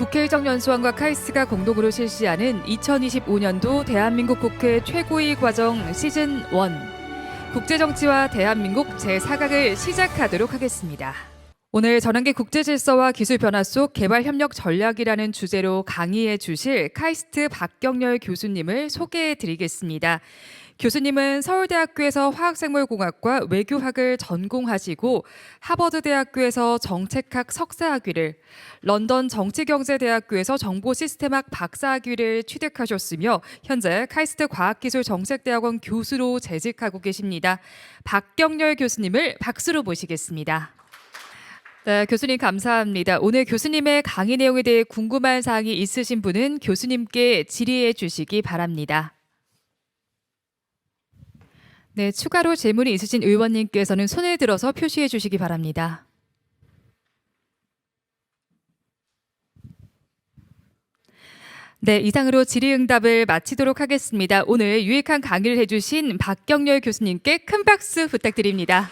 국회의정연수원과 카이스트가 공동으로 실시하는 2025년도 대한민국 국회 최고위 과정 시즌 1 국제정치와 대한민국 제4강을 시작하도록 하겠습니다. 오늘 전환기 국제질서와 기술 변화 속 개발 협력 전략이라는 주제로 강의해 주실 카이스트 박경렬 교수님을 소개해 드리겠습니다. 교수님은 서울대학교에서 화학생물공학과 외교학을 전공하시고 하버드대학교에서 정책학 석사학위를, 런던 정치경제대학교에서 정보시스템학 박사학위를 취득하셨으며 현재 카이스트 과학기술정책대학원 교수로 재직하고 계십니다. 박경렬 교수님을 박수로 모시겠습니다. 네, 교수님 감사합니다. 오늘 교수님의 강의 내용에 대해 궁금한 사항이 있으신 분은 교수님께 질의해 주시기 바랍니다. 네, 추가로 질문이 있으신 의원님께서는 손을 들어서 표시해 주시기 바랍니다. 네, 이상으로 질의응답을 마치도록 하겠습니다. 오늘 유익한 강의를 해주신 박경렬 교수님께 큰 박수 부탁드립니다.